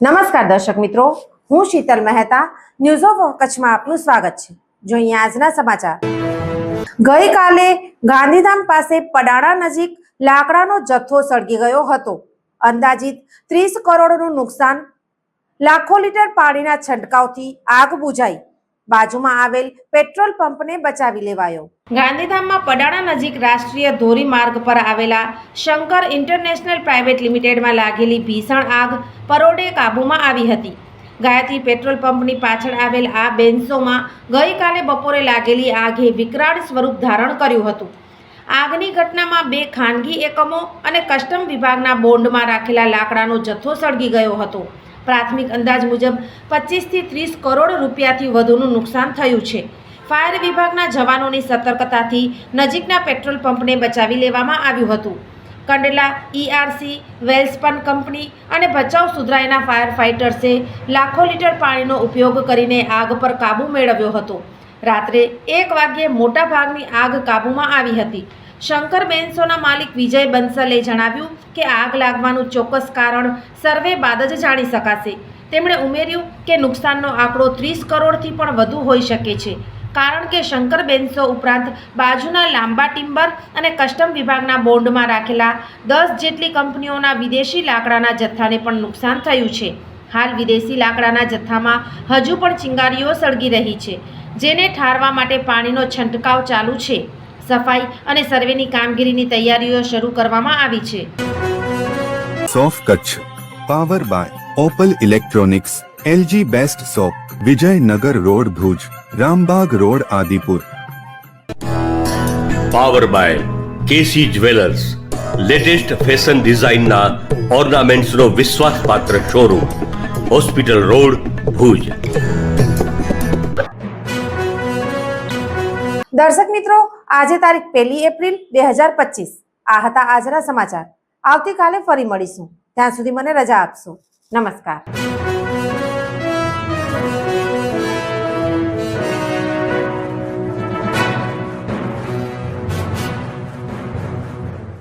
નમસ્કાર દર્શક મિત્રો, હું શીતલ મહેતા ન્યૂઝ ઓફ કચ્છમાં આપનું સ્વાગત છે. જોઈએ આજના સમાચાર. ગઈકાલે ગાંધીધામ પાસે પડાણા નજીક લાકડાનો જથ્થો સળગી ગયો હતો. અંદાજિત ત્રીસ કરોડનું નુકસાન લાખો લીટર પાણીના છંટકાવથી આગ બુઝાઈ બાજુમાં આવેલ પેટ્રોલ પંપને બચાવી લેવાયો. ગાંધીધામમાં પડાણા નજીક રાષ્ટ્રીય ધોરીમાર્ગ પર આવેલા શંકર ઇન્ટરનેશનલ પ્રાઇવેટ લિમિટેડમાં લાગેલી ભીષણ આગ પરોડે કાબૂમાં આવી હતી. ગાયત્રી પેટ્રોલ પંપની પાછળ આવેલ આ બેન્સોમાં ગઈકાલે બપોરે લાગેલી આગે વિકરાળ સ્વરૂપ ધારણ કર્યું હતું. આગની ઘટનામાં બે ખાનગી એકમો અને કસ્ટમ વિભાગના બોન્ડમાં રાખેલા લાકડાનો જથ્થો સળગી ગયો હતો. પ્રાથમિક અંદાજ મુજબ પચીસથી ત્રીસ કરોડ રૂપિયાથી વધુનું નુકસાન થયું છે. ફાયર વિભાગના જવાનોની સતર્કતાથી નજીકના પેટ્રોલ પંપને બચાવી લેવામાં આવ્યું હતું. કંડલા ઈઆરસી વેલ્સપન કંપની અને ભચાઉ સુધરાઈના ફાયર ફાઇટર્સે લાખો લીટર પાણીનો ઉપયોગ કરીને આગ પર કાબૂ મેળવ્યો હતો. રાત્રે એક વાગ્યે મોટાભાગની આગ કાબૂમાં આવી હતી. શંકર બેન્સોના માલિક વિજય બંસલે જણાવ્યું કે આગ લાગવાનું ચોક્કસ કારણ સર્વે બાદ જ જાણી શકાશે. તેમણે ઉમેર્યું કે નુકસાનનો આંકડો ત્રીસ કરોડથી પણ વધુ હોઈ શકે છે. કારણ કે શંકર બેન્સો ઉપરાંત બાજુના લાંબા ટિમ્બર અને કસ્ટમ વિભાગના બોન્ડમાં રાખેલા દસ જેટલી કંપનીઓના વિદેશી લાકડાના જથ્થાને પણ નુકસાન થયું છે. હાલ વિદેશી લાકડાના જથ્થામાં હજુ પણ ચિંગારીઓ સળગી રહી છે, જેને ઠારવા માટે પાણીનો છંટકાવ ચાલુ છે. સફાઈ અને સર્વેની કામગીરીની તૈયારીઓ શરૂ કરવામાં આવી છે. સોફ Kutch power by Opal electronics LG best shop Vijaynagar road Bhuj Rambag road Adipur. Power by KC jewellers latest fashion ડિઝાઇનના ઓર્નામેન્ટ્સનો વિશ્વાસપાત્ર શોરૂમ હોસ્પિટલ રોડ ભુજ. દર્શક મિત્રો, આજે તારીખ પહેલી એપ્રિલ બે હજાર પચીસ. આ હતા આજના સમાચાર. આવતીકાલે ફરી મળીશું. ત્યાં સુધી મને રજા આપશો. નમસ્કાર.